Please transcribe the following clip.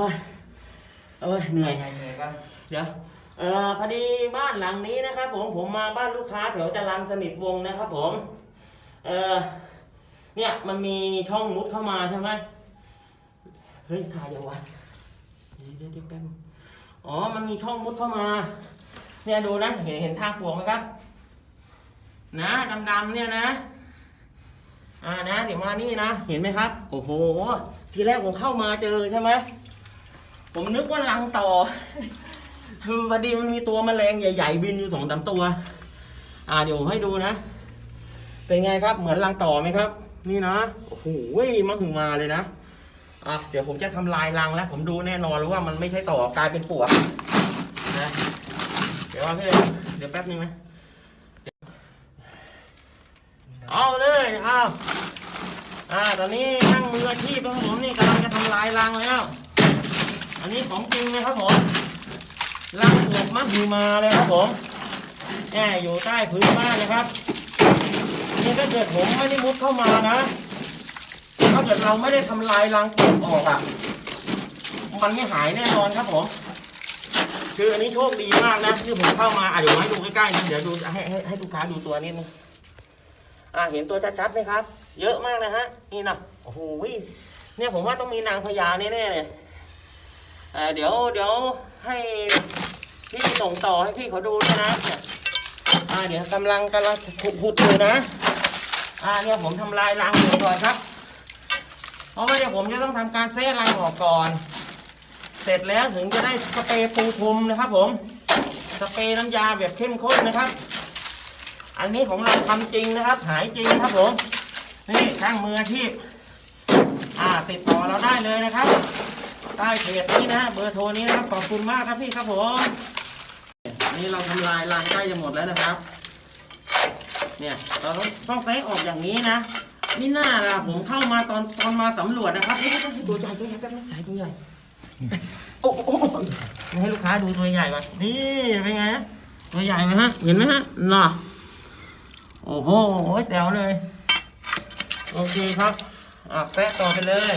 โอ้ยโอ้ยเหนื่อย ไงเหนื่อยกันเดี๋ยวเอ่อพอดีบ้านหลังนี้นะครับ ผมผมมาบ้านลูกค้าแถวจรัญสนิทวงศ์นะครับ ผม เอ่อเนี่ยมันมีช่องมุดเข้ามาใช่ไหมเฮ้ยถ่ายยังวะเดี๋ยวเดี๋ยวเดี๋ยวแป๊บนึงอ๋อมันมีช่องมุดเข้ามา เนี่ยดูนะเห็นเห็นทางปลวกไหมครับ นะดำๆเนี่ยนะ อ่านะ เดี๋ยวมานี่นะ เห็นไหมครับ โอ้โห ทีแรกผมเข้ามาเจอใช่ไหม ผมนึกว่ารังต่อคือพอดีมันมีตัวแมลงใหญ่ ๆ บินอยู่สองสามตัว อ่าเดี๋ยวผมให้ดูนะ เป็นไงครับ เหมือนรังต่อไหมครับ นี่นะโอ้โหมาหึงมาเลยนะอะเดี๋ยวผมจะทำลายรังแล้ว ผมดูแน่นอนเลยว่ามันไม่ใช่ต่อกลายเป็นปวกนะเดี๋ยวว่าพี่เดี๋ยวแป๊บนึงนะเอาเลยเอาอ่าตอนนี้นั่งมืออาชีพของผมนี่กำลังจะทำลายรังแล้ว อันนี้ของจริงนะครับผมรังปลวกมะฮือมาเลยครับผมแอบอยู่ใต้พื้นบ้านนะครับนี่ถ้าเกิดผมไม่ได้มุดเข้ามานะถ้าเกิดเราไม่ได้ทำลายรังปลวกออกอะ มันไม่หายแน่นอนครับผม คืออันนี้โชคดีมากนะที่ผมเข้ามาอะเดี๋ยวให้ดูใกล้ๆนะเดี๋ยวดูให้ให้ให้ลูกค้าดูตัวนิดนึงอ่าเห็นตัวชัดๆไหมครับ เยอะมากนะฮะนี่นะโอ้โหเนี่ยผมว่าต้องมีนางพญาแน่ๆเลย เดี๋ยวเดี๋ยวให้พี่ส่งต่อให้พี่เขาดูด้วยนะเนี่ยอ่าเดี๋ยวกำลังกำลังขุดดอยู่นะ อ่าเนี่ยผมทำลายรังอยู่ก่อนครับ เพราะว่าเดี๋ยวผมจะต้องทำการแซ่รังออกก่อน เสร็จแล้วถึงจะได้สเปรย์ปูพรมนะครับ ผม สเปรย์น้ำยาแบบเข้มข้นนะครับ อันนี้ของเราทำจริงนะครับ หายจริงครับผม นี่ช่างมืออาชีพ อ่าติดต่อเราได้เลยนะครับ ใต้เพจนี้นะเบอร์โทรนี้นะครับขอบคุณมากครับพี่ครับผมนี่เราทำลายรังใกล้จะหมดแล้วนะครับ เนี่ยเราต้องต้อออกอย่างนี้นะนี่น่าละผมเข้ามาตอนตอนมาสำรวจนะครับเฮ้ตัวใหญ่ตัวใหญ่ตัวใหญ่ตัวใหญ่โอ้โหให้ลูกค้าดูตัวใหญ่ก่อนนี่เป็นไงฮะตัวใหญ่ไหมฮะเห็นไหมฮะน่ะโอ้โหแจ๋วเลย โอเคครับอะแปะต่อไปเลย